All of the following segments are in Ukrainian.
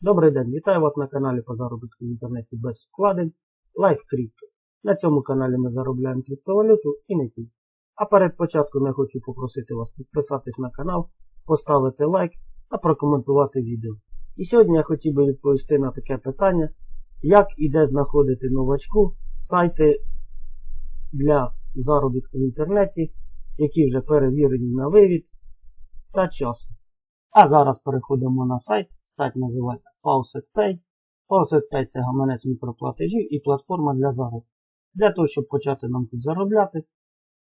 Добрий день, вітаю вас на каналі по заробітку в інтернеті без вкладень Life Crypto. На цьому каналі ми заробляємо криптовалюту і не тільки. А перед початком я хочу попросити вас підписатись на канал, поставити лайк та прокоментувати відео. І сьогодні я хотів би відповісти на таке питання, як і де знаходити новачку сайти для заробітку в інтернеті, які вже перевірені на вивід та часу. А зараз переходимо на сайт. Сайт називається FaucetPay. FaucetPay це гаманець мікроплатежів і платформа для заробітку. Для того, щоб почати нам тут заробляти,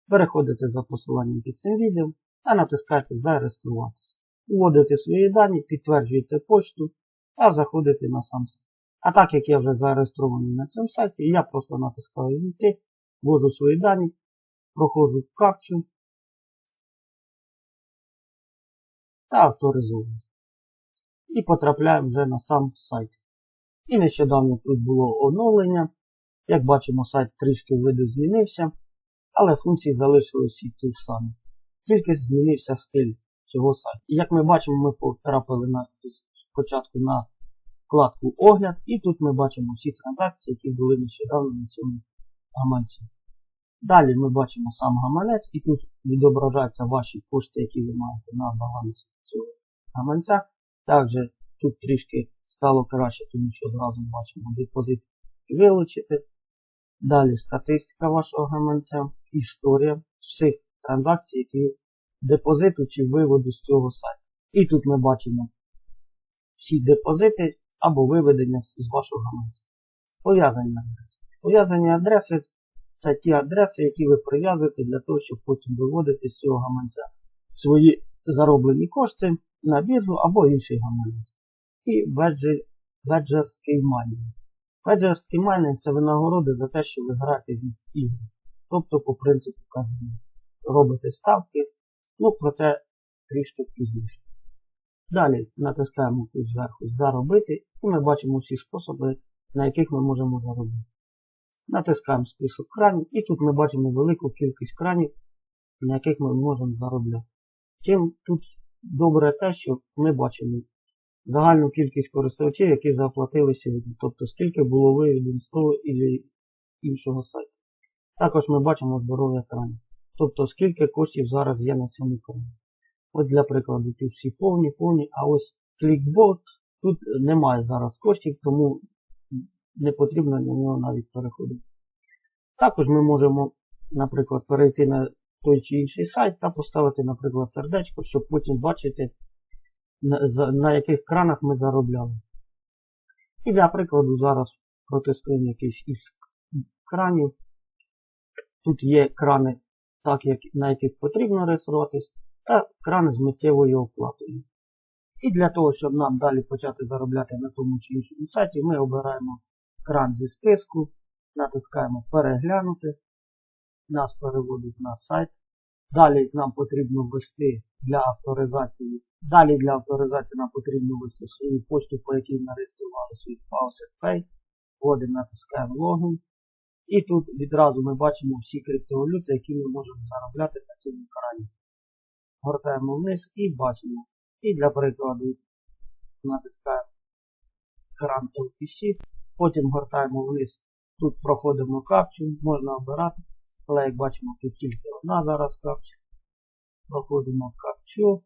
переходите за посиланням під цим відео та натискаєте Зареєструватися. Вводите свої дані, підтверджуєте почту та заходите на сам сайт. А так як я вже зареєстрований на цьому сайті, я просто натискаю Війти, ввожу свої дані, проходжу капчу та авторизовую. І потрапляємо вже на сам сайт. І нещодавно тут було оновлення. Як бачимо, сайт трішки виду змінився, але функції залишились всі ті самі. Тільки змінився стиль цього сайту. І як ми бачимо, ми потрапили на, спочатку на вкладку Огляд, і тут ми бачимо всі транзакції, які були нещодавно на цьому гаманці. Далі ми бачимо сам гаманець, і тут відображаються ваші кошти, які ви маєте на балансі цього гаманця. Також тут трішки стало краще, тому що одразу бачимо депозит вилучити. Далі статистика вашого гаманця, історія всіх транзакцій, які депозиту чи виводу з цього сайту. І тут ми бачимо всі депозити або виведення з вашого гаманця. Пов'язані адреси. Пов'язані адреси це ті адреси, які ви прив'язуєте для того, щоб потім виводити з цього гаманця свої зароблені кошти на біржу або інший гаманець. І веджерський майнінг. Веджерський майнінг це винагороди за те, що ви граєте в ігри. Тобто, по принципу казання, робите ставки. Ну, про це трішки пізніше. Далі натискаємо тут зверху Заробити і ми бачимо всі способи, на яких ми можемо заробити. Натискаємо список кранів і тут ми бачимо велику кількість кранів, на яких ми можемо заробляти. Чим тут добре те, що ми бачимо загальну кількість користувачів, які заплатили сьогодні. Тобто скільки було виведено з того і іншого сайту. Також ми бачимо здоров'я екранів. Тобто скільки коштів зараз є на цьому екрані. Ось для прикладу, тут всі повні, повні, а ось клікбот, тут немає зараз коштів, тому не потрібно на нього навіть переходити. Також ми можемо, наприклад, перейти на той чи інший сайт та поставити, наприклад, сердечко, щоб потім бачити, на, яких кранах ми заробляли. І для прикладу зараз протестуємо якийсь із кранів. Тут є крани, так, як, на яких потрібно реєструватись, та крани з миттєвою оплатою. І для того, щоб нам далі почати заробляти на тому чи іншому сайті, ми обираємо кран зі списку, натискаємо Переглянути. Нас переводить на сайт. Далі нам потрібно ввести для авторизації. Далі для авторизації нам потрібно ввести свою почту, по якій ми реєстрували свій FaucetPay. Вводимо, натискаємо логін. І тут відразу ми бачимо всі криптовалюти, які ми можемо заробляти на цьому крані. Гортаємо вниз і бачимо. І для прикладу натискаємо кран OTC. Потім гортаємо вниз. Тут проходимо капчу, можна обирати. Але як бачимо, тут тільки одна зараз капча. Проходимо капчу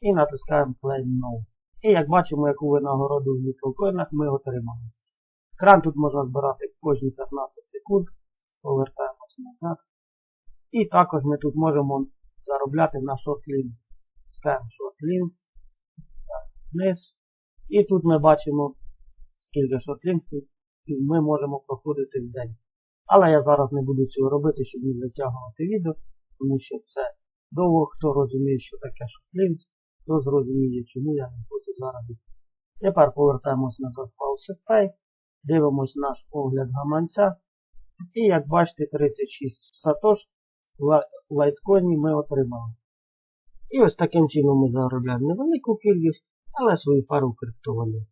і натискаємо Claim Now. І як бачимо, яку винагороду в мікрокоїнах ми отримали. Кран тут можна збирати кожні 15 секунд. Повертаємося назад. І також ми тут можемо заробляти на шортлін. Скаємо шортлін. Вниз. І тут ми бачимо, скільки шортлінських ми можемо проходити в день. Але я зараз не буду цього робити, щоб не затягувати відео, тому що це довго хто розуміє, що таке шортлінс, хто зрозуміє, чому я не хочу зараз. Тепер повертаємось назад в дивимось наш огляд гаманця. І як бачите, 36 сатош в лайткоїні ми отримали. І ось таким чином ми заробляємо невелику кількість, але свою пару криптовалют.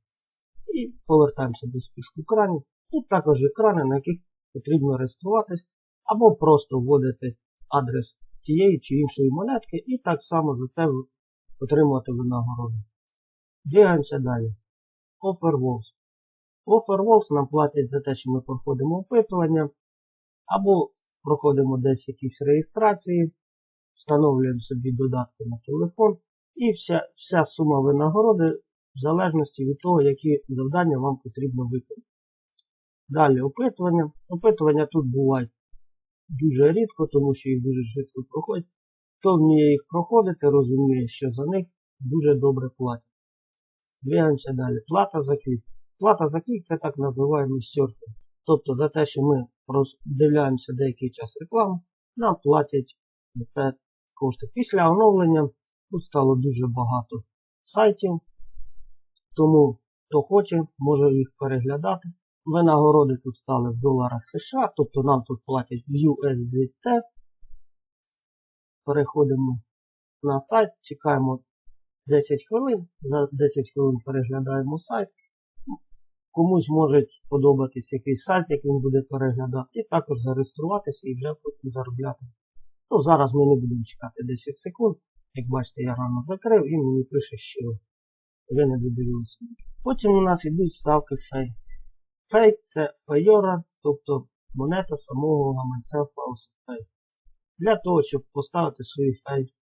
І повертаємося до списку кранів. Тут також є крани, на яких потрібно реєструватись, або просто вводити адрес тієї чи іншої монетки і так само за це отримувати винагороду. Бігаємося далі. Offerwalls. Offerwalls нам платять за те, що ми проходимо опитування, або проходимо десь якісь реєстрації, встановлюємо собі додатки на телефон, і вся, вся сума винагороди в залежності від того, які завдання вам потрібно виконати. Далі опитування. Опитування тут бувають дуже рідко, тому що їх дуже швидко проходять. Хто вміє їх проходити, розуміє, що за них дуже добре платять. Двигаємося далі. Плата за клік. Плата за клік це так називаємо серфінг. Тобто за те, що ми роздивляємося деякий час рекламу, нам платять за це кошти. Після оновлення тут стало дуже багато сайтів, тому хто хоче, може їх переглядати. Винагороди тут стали в доларах США, тобто нам тут платять USDT. Переходимо на сайт, чекаємо 10 хвилин. За 10 хвилин переглядаємо сайт. Комусь може сподобатись якийсь сайт, як він буде переглядати, і також зареєструватися і вже потім заробляти. Ну, зараз ми не будемо чекати 10 секунд. Як бачите, я рано закрив і мені пише, що ви не додивилися. Потім у нас йдуть ставки фей. Фей це фейора, тобто монета самого гаманця FaucetPay. Для того, щоб поставити свій фей,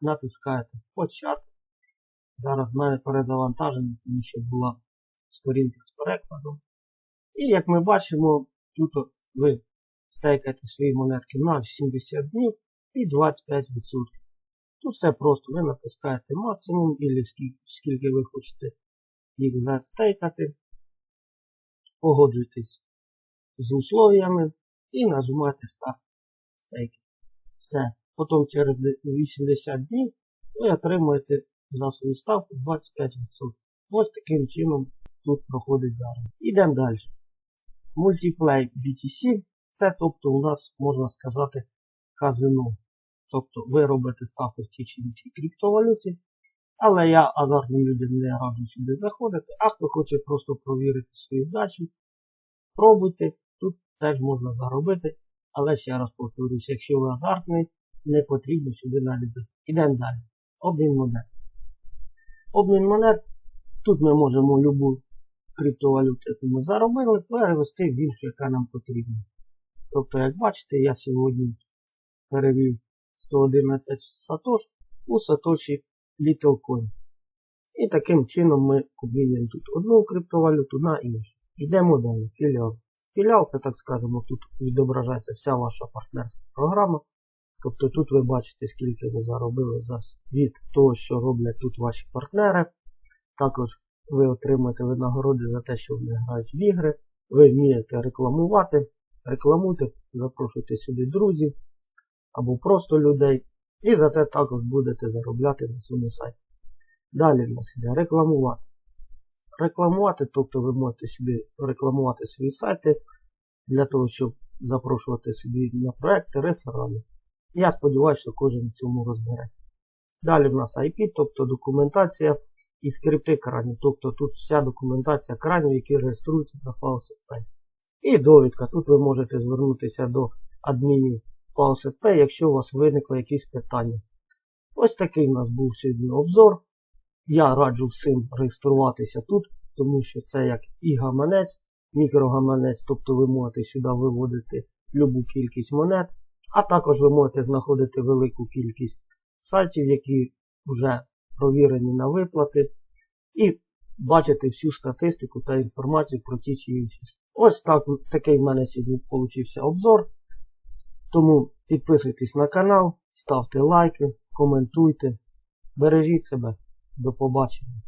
натискаєте почати. Зараз в мене перезавантаження, тому що була сторінка з перекладом. І як ми бачимо, тут ви стейкаєте свої монетки на 70 днів і 25%. Тут все просто. Ви натискаєте максимум, і скільки, скільки ви хочете їх застейкати. Погоджуйтесь з условиями і нажимаєте старт стейки. Все. Потім через 80 днів ви отримуєте за свою ставку 25%. Ось таким чином тут проходить зараз. Ідемо далі. Multiplay BTC це тобто у нас, можна сказати, казино. Тобто ви робите ставку в тій чи іншій криптовалюті. Але я азартним людям не раджу сюди заходити, а хто хоче просто провірити свою вдачу, пробуйте, тут теж можна заробити. Але ще раз повторюсь, якщо ви азартний, не потрібно сюди навіть. Ідемо далі. Обмін монет. Обмін монет. Тут ми можемо любу криптовалюту, яку ми заробили, перевести в іншу, яка нам потрібна. Тобто, як бачите, я сьогодні перевів 111 сатош у сатоші Littlecoin. І таким чином ми обмінюємо тут одну криптовалюту на іншу. Йдемо далі. Філіал. Філіал це, так скажемо, тут відображається вся ваша партнерська програма. Тобто тут ви бачите, скільки ви заробили за від того, що роблять тут ваші партнери. Також ви отримуєте винагороди за те, що вони грають в ігри. Ви вмієте рекламувати. Рекламуйте, запрошуйте сюди друзів або просто людей. І за це також будете заробляти на цьому сайті. Далі в нас йде рекламувати. Рекламувати, тобто ви можете собі рекламувати свої сайти для того, щоб запрошувати собі на проекти, реферали. Я сподіваюся, що кожен в цьому розбереться. Далі в нас IP, тобто документація і скрипти кранів. Тобто тут вся документація кранів, які реєструються на FaucetPay. І довідка. Тут ви можете звернутися до адмінів FaucetPay, якщо у вас виникли якісь питання. Ось такий у нас був сьогодні обзор. Я раджу всім реєструватися тут, тому що це як і гаманець, мікрогаманець, тобто ви можете сюди виводити любу кількість монет, а також ви можете знаходити велику кількість сайтів, які вже провірені на виплати, і бачити всю статистику та інформацію про ті чи інші. Ось так, такий в мене сьогодні вийшов обзор. Тому підписуйтесь на канал, ставте лайки, коментуйте, бережіть себе. До побачення.